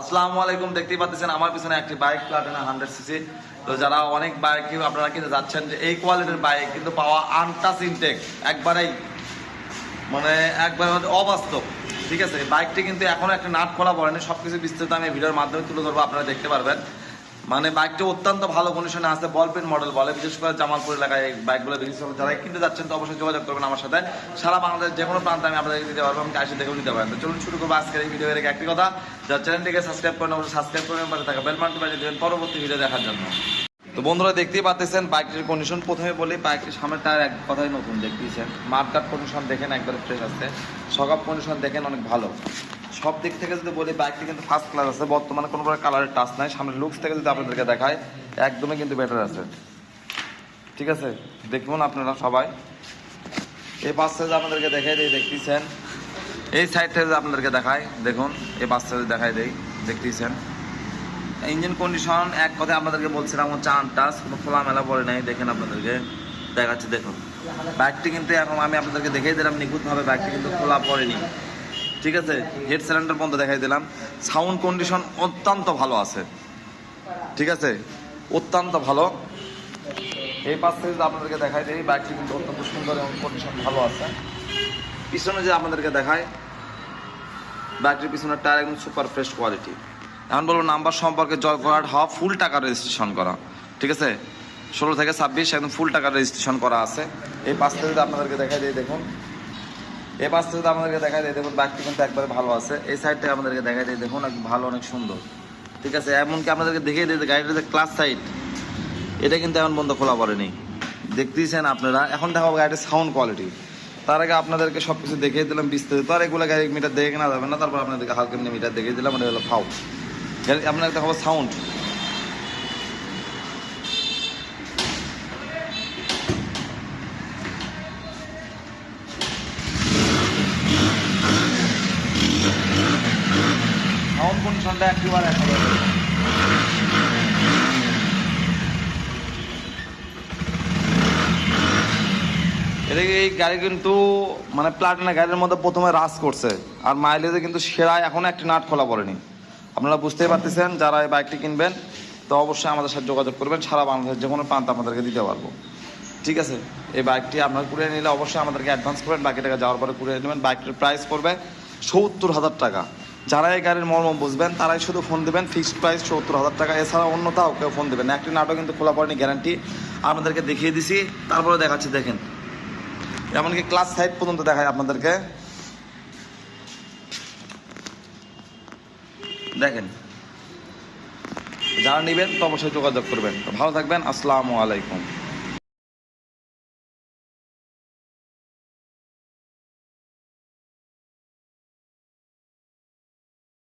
আসসালামু আলাইকুম, দেখতেই পাচ্ছেন আমার পিছনে একটি বাইক প্লাটিনা হান্ড্রেড সিসি তো যারা অনেক বাইক আপনারা কিনতে যাচ্ছেন যে এই কোয়ালিটির বাইক কিন্তু পাওয়া আনটাচ ইনটেক একবারেই মানে একবার অবাস্তব। ঠিক আছে বাইকটি কিন্তু এখনও একটা নাট খোলা পড়েনি। সব কিছু বিস্তারিত আমি ভিডিওর মাধ্যমে তুলে ধরবো, আপনারা দেখতে পারবেন। মানে বাইকটা অত্যন্ত ভালো কন্ডিশনে আছে বল পেন মডেল বলে, বিশেষ করে জামালপুর এলাকায় বাইকগুলো বিক্রি করে যারা কিনতে যাচ্ছেন তো অবশ্যই যোগাযোগ করবেন আমার সাথে। সারা বাংলাদেশ যে কোনো প্রান্তে আমি আপনাদেরকে দিতে পারব আমি এসে দেখেও নিতে পারেন। তো চলুন শুরু করব আজকের এই ভিডিও এর একটি কথা। যার চ্যানেলটিকে সাবস্ক্রাইব করেন, অবশ্যই সাবস্ক্রাইব করবেন পাশে থাকা বেল বাজিয়ে দেবেন। পরবর্তী ভিডিও দেখার জন্য। তো বন্ধুরা, দেখতেই পাচ্ছেন, বাইকটির কন্ডিশন প্রথমে বলি, বাইকটির সামনে টায়ার এক কথাই নতুন দেখতেইছেন মার্কাট কন্ডিশন দেখেন, একবার ফ্রেশ আছে। সকাপ কন্ডিশন দেখেন, অনেক ভালো। সব দিক থেকে যদি বলি বাইকটি কিন্তু ফার্স্ট ক্লাস আছে। বর্তমানে কোনো প্রকার কালারের টাচ নাই। সামনের লুকস থেকে যদি আপনাদেরকে দেখায় একদমই কিন্তু বেটার আছে। ঠিক আছে? দেখুন আপনারা সবাই। এই পাশ থেকে আপনাদেরকে দেখাই দিই, দেখতেছেন? এই সাইড থেকে আপনাদেরকে দেখায় দেখুন, এই পাশ থেকে দেখাই দেই, দেখতেছেন? ইঞ্জিন কন্ডিশন এক কথায় আপনাদেরকে বলছিলাম, হচ্ছে আনটাস কোনো খোলামেলা পড়ে নাই। দেখেন আপনাদেরকে, দেখাচ্ছি, দেখুন। বাইকটি কিন্তু এখন আমি আপনাদেরকে দেখিয়ে দিলাম, নিখুঁতভাবে বাইকটি কিন্তু খোলা পড়েনি। ঠিক আছে? হেড সিলিন্ডার পর্যন্ত দেখাই দিলাম। সাউন্ড কন্ডিশন অত্যন্ত ভালো আছে। ঠিক আছে? অত্যন্ত ভালো। এই পাশ থেকে যদি আপনাদেরকে দেখাই দিই। বাইকটি কিন্তু অত্যন্ত সুন্দর এবং কন্ডিশন ভালো আছে। পিছনে যে আপনাদেরকে দেখায় বাইকটির পিছনের টায়ার একদম সুপার ফ্রেশ কোয়ালিটি এখন বলব নাম্বার সম্পর্কে জয়গড় হওয়া ফুল টাকা রেজিস্ট্রেশন করা। ঠিক আছে? ষোলো থেকে ছাব্বিশ একদম ফুল টাকা রেজিস্ট্রেশন করা আছে। এই পাশ থেকে যদি আপনাদেরকে দেখাই দিই, দেখুন। এই পাশ থেকে যদি আপনাদেরকে দেখাই দিই দেখুন বাইকটি কিন্তু একবারে ভালো আছে। এই সাইডটা আমাদেরকে দেখাই দিই দেখুন এক ভালো, অনেক সুন্দর। ঠিক আছে? এমনকি আপনাদেরকে দেখিয়ে দিই গাড়িটা গাড়িটার যে ক্লাস সাইড এটা কিন্তু এমন বন্ধ খোলা পড়েনি। দেখতেইছেন আপনারা? এখন দেখাবো গাড়ির সাউন্ড কোয়ালিটি তার আগে আপনাদেরকে সব কিছু দেখিয়ে দিলাম বিস্তারিত। আর এগুলো গাড়ি মিটার দেখে না যাবে না, তারপর আপনাদেরকে হালকা মিটার দেখিয়ে দিলাম এটা হলো ফাউ আপনাকে দেখাবো সাউন্ড কন্ডিশনটা একেবারে একেবারে এটা এই গাড়ি কিন্তু মানে প্লাটিনা গাড়ির মধ্যে প্রথমে রাস করছে, আর মাইলেজে কিন্তু সেরা এখনও একটি নাট খোলা পড়েনি। আপনারা বুঝতেই পারতেছেন, যারা এই বাইকটি কিনবেন, তো অবশ্যই আমাদের সাথে যোগাযোগ করবেন, সারা বাংলাদেশের যে কোনো প্রান্ত আপনাদেরকে দিতে পারব। ঠিক আছে? এই বাইকটি আপনার কুড়িয়ে নিলে অবশ্যই আমাদেরকে অ্যাডভান্স করবেন, বাকি টাকা যাওয়ার পরে কুড়িয়ে নেবেন। বাইকটির প্রাইস পড়বে সত্তর হাজার টাকা। যারা এই গাড়ির মর্ম বুঝবেন, তারাই শুধু ফোন দেবেন ফিক্সড প্রাইস সত্তর হাজার টাকা। এছাড়া অন্য তাও কেউ ফোন দেবেন। একটি নাটক কিন্তু খোলা পড়েনি গ্যারান্টি আপনাদেরকে দেখিয়ে দিছি। তারপরে দেখাচ্ছি, দেখেন। এমনকি ক্লাস ফাইভ পর্যন্ত দেখায় আপনাদেরকে। দেখেন। যারা নেবেন, তো অবশ্যই যোগাযোগ করবেন। ভালো থাকবেন, আসসালামু আলাইকুম।